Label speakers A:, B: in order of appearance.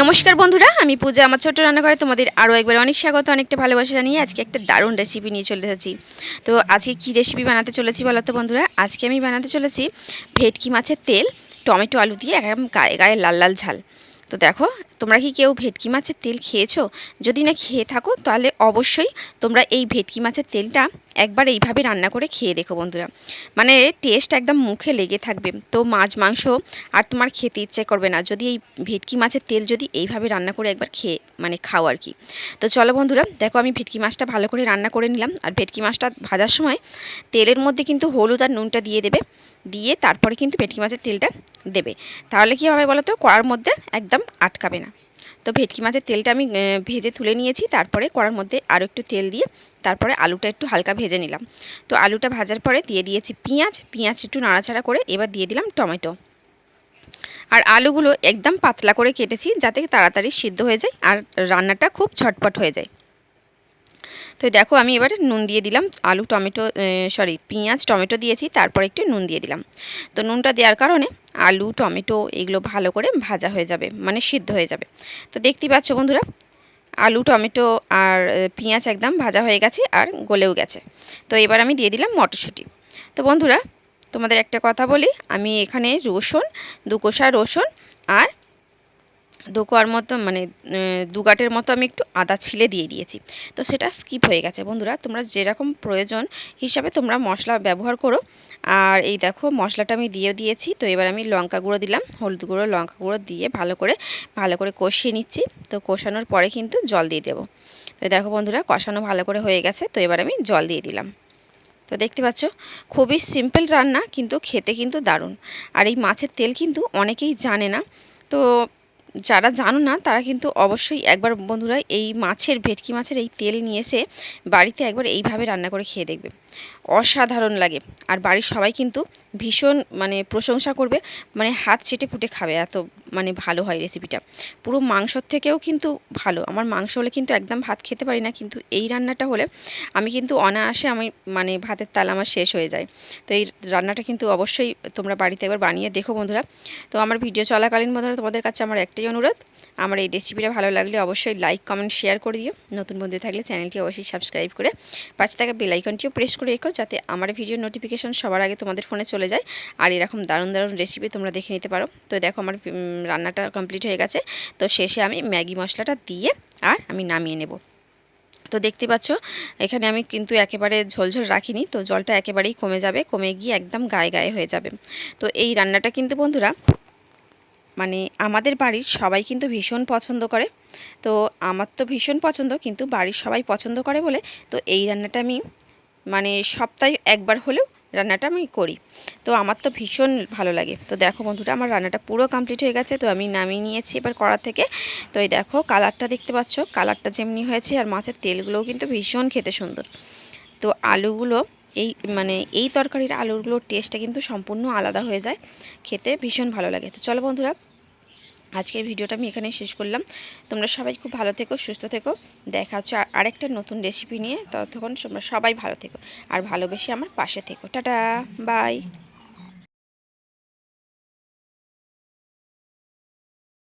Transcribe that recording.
A: নমস্কার বন্ধুরা, আমি পূজা, আমার ছোট্ট রান্নাঘরে তোমাদের আরও একবার অনেক স্বাগত, অনেকটা ভালোবাসা জানিয়ে আজকে একটা দারুণ রেসিপি নিয়ে চলে এসেছি। তো আজকে কি রেসিপি বানাতে চলেছি বলো তো বন্ধুরা? আজকে আমি বানাতে চলেছি ভেটকি মাছের তেল, টমেটো আলু দিয়ে একদম গায়ে গায়ে লাল লাল ঝাল। তো দেখো, তোমরা কি কেউ ভেটকি মাছের তেল খেয়েছো? যদি না খেয়ে থাকো, তাহলে অবশ্যই তোমরা এই ভেটকি মাছের তেলটা একবার এইভাবে রান্না করে খেয়ে দেখো বন্ধুরা। মানে টেস্ট একদম মুখে লেগে থাকবে। তো মাছ, মাংস আর তোমার খেতে ইচ্ছে করবে না। যদি এই ভেটকি মাছের তেল যদি এইভাবে রান্না করে একবার খেয়ে মানে খাও আর কি। তো চলো বন্ধুরা, দেখো আমি ভেটকি মাছটা ভালো করে রান্না করে নিলাম। আর ভেটকি মাছটা ভাজার সময় তেলের মধ্যে কিন্তু হলুদ আর নুনটা দিয়ে দেবে। দিয়ে তারপরে কিন্তু ভেটকি মাছের তেলটা দেবে। তাহলে কী হবে বলো তো কড়ার মধ্যে একদম আটকাবে না। তো ভেটকি মাছের তেলটা আমি ভেজে তুলে নিয়েছি। তারপরে কড়ার মধ্যে আরও একটু তেল দিয়ে তারপরে আলুটা একটু হালকা ভেজে নিলাম। তো আলুটা ভাজার পরে দিয়ে দিয়েছি পেঁয়াজ। পেঁয়াজ একটু নাড়াচাড়া করে এবার দিয়ে দিলাম টমেটো। আর আলুগুলো একদম পাতলা করে কেটেছি যাতে তাড়াতাড়ি সিদ্ধ হয়ে যায় আর রান্নাটা খুব ঝটপট হয়ে যায়। তো দেখো আমি এবারে নুন দিয়ে দিলাম, আলু, টমেটো সরি পেঁয়াজ, টমেটো দিয়েছি, তারপর একটু নুন দিয়ে দিলাম। তো নুনটা দেওয়ার কারণে আলু, টমেটো এগুলো ভালো করে ভাজা হয়ে যাবে মানে সিদ্ধ হয়ে যাবে। তো দেখতেই পাচ্ছ বন্ধুরা, আলু, টমেটো আর পেঁয়াজ একদম ভাজা হয়ে গেছে আর গলেও গেছে। তো এবার আমি দিয়ে দিলাম মটরশুঁটি। তো বন্ধুরা, তোমাদের একটা কথা বলি, আমি এখানে রসুন, দু কোষা রসুন আর দু কোয়ার মতো মানে আহ, দু গাঁটের মতো আমি একটু আদা ছিলে দিয়ে দিয়েছি। তো সেটা স্কিপ হয়ে গেছে। বন্ধুরা তোমরা যেরকম প্রয়োজন হিসাবে তোমরা মশলা ব্যবহার করো। আর এই দেখো মশলাটা আমি দিয়ে দিয়েছি। তো এবার আমি লঙ্কা গুঁড়ো দিলাম। হলুদ গুঁড়ো লঙ্কা গুঁড়ো দিয়ে ভালো করে ভালো করে কষিয়ে নিচ্ছি। তো কষানোর পরে কিন্তু জল দিয়ে দেবো। তো দেখো বন্ধুরা কষানো ভালো করে হয়ে গেছে। তো এবার আমি জল দিয়ে দিলাম। তো দেখতে পাচ্ছ খুবই সিম্পল রান্না কিন্তু খেতে কিন্তু দারুণ। আর এই মাছের তেল কিন্তু অনেকেই জানে না। তো যারা জানো না, তারা কিন্তু অবশ্যই একবার বন্ধুরা এই মাছের, ভেটকি মাছের এই তেল নিয়ে এসে বাড়িতে একবার এইভাবে রান্না করে খেয়ে দেখবে। অসাধারণ লাগে। আর বাড়ির সবাই কিন্তু ভীষণ মানে প্রশংসা করবে মানে হাত চেটে ফুটে খাবে, এত মানে ভালো হয় রেসিপিটা পুরো মাংসর থেকেও কিন্তু ভালো। আমার মাংস হলে কিন্তু একদম ভাত খেতে পারি না, কিন্তু এই রান্নাটা হলে আমি কিন্তু অনায়াসে আমি মানে ভাতের তাল আমার শেষ হয়ে যায়। তো এই রান্নাটা কিন্তু অবশ্যই তোমরা বাড়িতে একবার বানিয়ে দেখো বন্ধুরা। তো আমার ভিডিও চলাকালীন বন্ধুরা, তোমাদের কাছে আমার একটাই অনুরোধ, আমার এই রেসিপিটা ভালো লাগলে অবশ্যই লাইক কমেন্ট শেয়ার করে দিও। নতুন বন্ধু থাকলে চ্যানেলটি অবশ্যই সাবস্ক্রাইব করে পাশে থাকা বেল আইকনটিও প্রেস করে রেখো, যাতে আমার ভিডিও নোটিফিকেশন সবার আগে তোমাদের ফোনে চলে যায়। আর এরকম দারুণ দারুণ রেসিপি তোমরা দেখে নিতে পারো। তো দেখো আমার রান্নাটা কমপ্লিট হয়ে গেছে। তো শেষে আমি ম্যাগি মশলাটা দিয়ে আর আমি নামিয়ে নেব। তো দেখতে পাচ্ছ, এখানে আমি কিন্তু একেবারে ঝোলঝোল রাখিনি, তো জলটা একেবারেই কমে যাবে, কমে গিয়ে একদম গায়ে গায়ে হয়ে যাবে। তো এই রান্নাটা কিন্তু বন্ধুরা মানে আমাদের বাড়ির সবাই কিন্তু ভীষণ পছন্দ করে। তো আমার তো ভীষণ পছন্দ, কিন্তু বাড়ির সবাই পছন্দ করে বলে, তো এই রান্নাটা আমি মানে সপ্তাহে একবার হলেও রান্নাটা আমি করি। তো আমার তো ভীষণ ভালো লাগে। তো দেখো বন্ধুরা, আমার রান্নাটা পুরো কমপ্লিট হয়ে গেছে। তো আমি নামিয়ে নিয়েছি এবার কড়া থেকে। তো এই দেখো কালারটা দেখতে পাচ্ছ? কালারটা যেমনি হয়েছে আর মাছের তেলগুলোও কিন্তু ভীষণ খেতে সুন্দর। তো আলুগুলো, এই মানে এই তরকারির আলুরগুলোর টেস্টটা কিন্তু সম্পূর্ণ আলাদা হয়ে যায়। খেতে ভীষণ ভালো লাগে। তো চলো বন্ধুরা আজকের ভিডিওটা আমি এখানেই শেষ করলাম। তোমরা সবাই খুব ভালো থেকো, সুস্থ থেকো। দেখা হচ্ছে আর- আরেকটা নতুন রেসিপি নিয়ে। ততক্ষণ তোমরা সবাই ভালো থেকো আর ভালোবেসে আমার পাশে থেকো। Tata, bye.